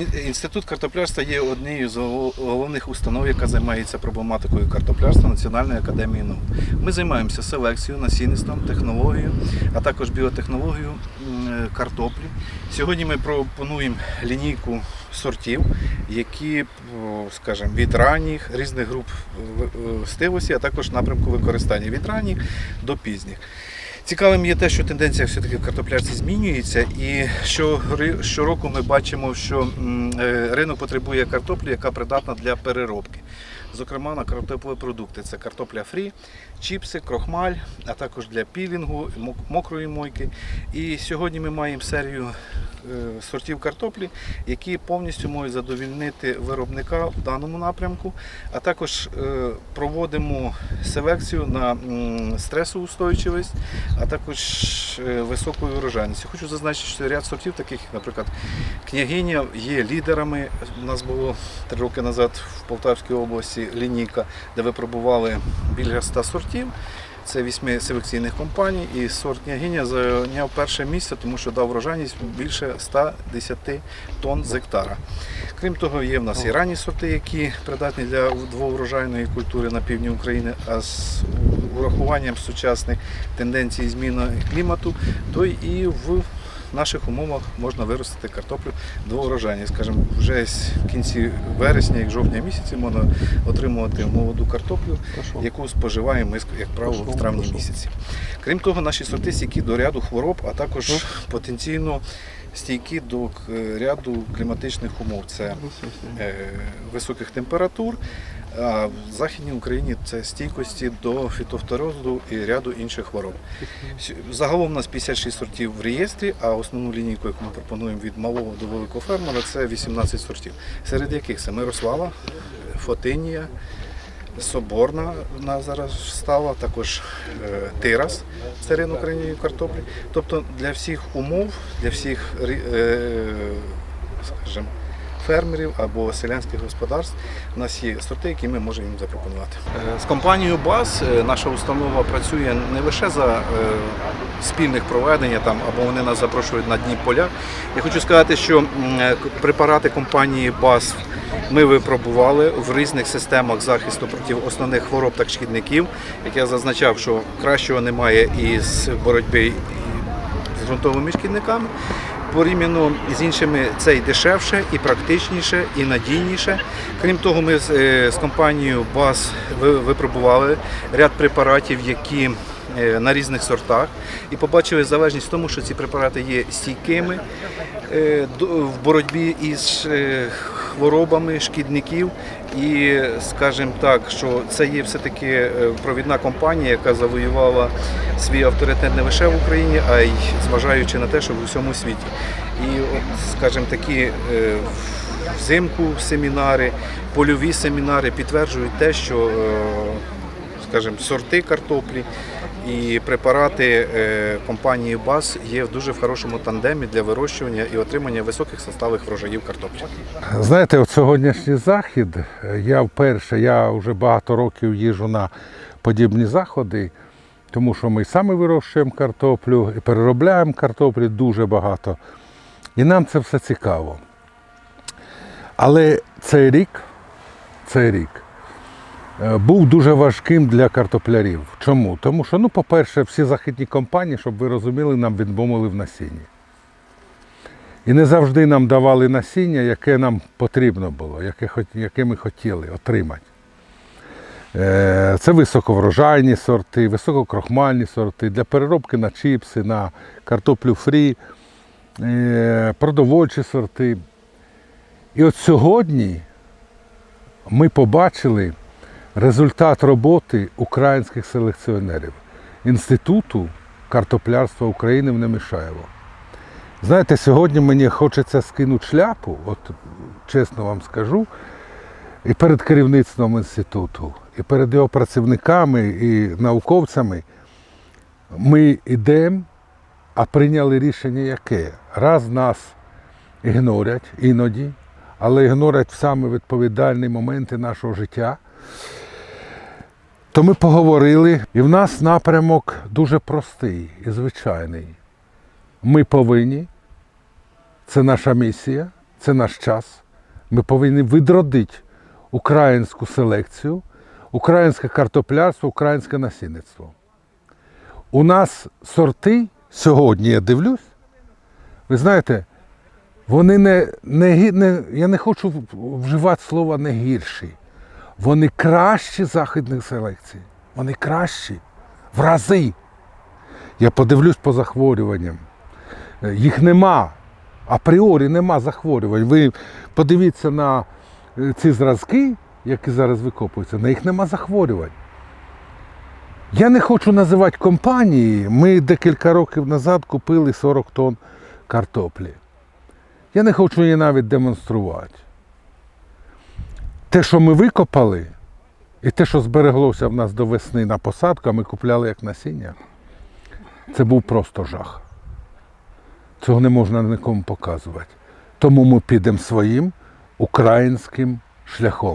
Ін- Інститут картоплярства є однією з головних установ, яка займається проблематикою картоплярства Національної академії наук. Ми займаємося селекцією, насінництвом, технологією, а також біотехнологією е, картоплі. Сьогодні ми пропонуємо лінійку сортів, які, скажімо, від ранніх різних груп стивості, а також напрямку використання від ранніх до пізніх. Цікавим є те, що тенденція все-таки в картоплярці змінюється, і що щороку ми бачимо, що е, ринок потребує картоплі, яка придатна для переробки. Зокрема, на картоплі продукти це картопля фрі, чіпси, крохмаль, а також для пілінгу, мок- мокрої мойки. І сьогодні ми маємо серію сортів картоплі, які повністю можуть задовільнити виробника в даному напрямку, а також е, проводимо селекцію на стресоустойчивість, а також е, високою урожайністю. Хочу зазначити, що ряд сортів, таких наприклад, княгиня, є лідерами. У нас було три роки назад в Полтавській області лінійка, де випробували біля 100 сортів. Це вісьми селекційних компаній, і сорт княгиня зайняв перше місце, тому що дав врожайність більше 110 тонн з гектара. Крім того, є в нас і ранні сорти, які придатні для двоврожайної культури на півдні України, а з урахуванням сучасних тенденцій зміни клімату, то і в наших умовах можна виростити картоплю двоурожайні. Скажімо, вже в кінці вересня, і жовтня місяці можна отримувати молоду картоплю, яку споживаємо ми, як правило, в травні місяці. Крім того, наші сорти стійкі до ряду хвороб, а також потенційно стійкі до е, ряду кліматичних умов. Це е, високих температур. А в Західній Україні це стійкості до фітофторозу і ряду інших хвороб. Загалом у нас 56 сортів в реєстрі, а основну лінійку, яку ми пропонуємо від малого до великого фермера, це 18 сортів, серед яких це Мирослава, Фотинія, Соборна вона зараз стала, також е, Тирас, це ринок ранньої картоплі. Тобто для всіх умов, для всіх е, скажімо, фермерів або селянських господарств у нас є сорти, які ми можемо їм запропонувати. З компанією БАЗ е, наша установа працює не лише за е, спільних проведення там або вони нас запрошують на дні поля. Я хочу сказати, що е, препарати компанії БАЗ ми випробували в різних системах захисту проти основних хвороб та шкідників. Як я зазначав, що кращого немає із боротьби з ґрунтовими шкідниками. Порівняно з іншими це і дешевше, і практичніше, і надійніше. Крім того, ми з, е, компанією ви- випробували ряд препаратів, які на різних сортах, і побачили залежність в тому, що ці препарати є стійкими е, в боротьбі із е, хворобами шкідників. І скажімо так, що це є все-таки е, провідна компанія, яка завоювала свій авторитет не лише в Україні, а й зважаючи на те, що в усьому світі. І от, скажімо, такі е, взимку семінари, польові семінари підтверджують те, що е, скажімо, сорти картоплі і препарати е, компанії БАС є в дуже в хорошому тандемі для вирощування і отримання високих составих врожаїв картоплі. Знаєте, от сьогоднішній захід, е, я вперше, я вже багато років їжу на подібні заходи, тому що ми самі вирощуємо картоплю і переробляємо картоплі дуже багато. І нам це все цікаво. Але цей рік, цей рік був дуже важким для картоплярів. Чому? Тому що, ну, по-перше, всі західні компанії, щоб ви розуміли, нам відмовили в насінні. І не завжди нам давали насіння, яке нам потрібно було, яке, яке ми хотіли отримати. Е, Це високоврожайні сорти, висококрохмальні сорти для переробки на чіпси, на картоплю фрі, е, продовольчі сорти. І от сьогодні ми побачили результат роботи українських селекціонерів Інституту картоплярства України в Немишаєво. Знаєте, сьогодні мені хочеться скинути шляпу, от чесно вам скажу, і перед керівництвом інституту, і перед його працівниками і науковцями. Ми йдемо, а прийняли рішення яке? Раз нас ігнорять іноді, але ігнорять в саме відповідальні моменти нашого життя. То ми поговорили, і в нас напрямок дуже простий і звичайний. Ми повинні, це наша місія, це наш час. Ми повинні відродити українську селекцію, українське картоплярство, українське насінництво. У нас сорти сьогодні, я дивлюсь, ви знаєте, вони не, не, не я не хочу вживати слово не гірші. Вони кращі західних селекцій. Вони кращі в рази. Я подивлюсь по захворюванням. Е, Їх нема. Апріорі нема захворювань. Ви подивіться на е, ці зразки, які зараз викопуються, на їх нема захворювань. Я не хочу називати компанії. Ми декілька років назад купили 40 тонн картоплі. Я не хочу її навіть демонструвати. Те, що ми викопали, і те, що збереглося в нас до весни на посадку, а ми купляли як насіння, це був просто жах. Цього не можна нікому показувати. Тому ми підемо своїм українським шляхом.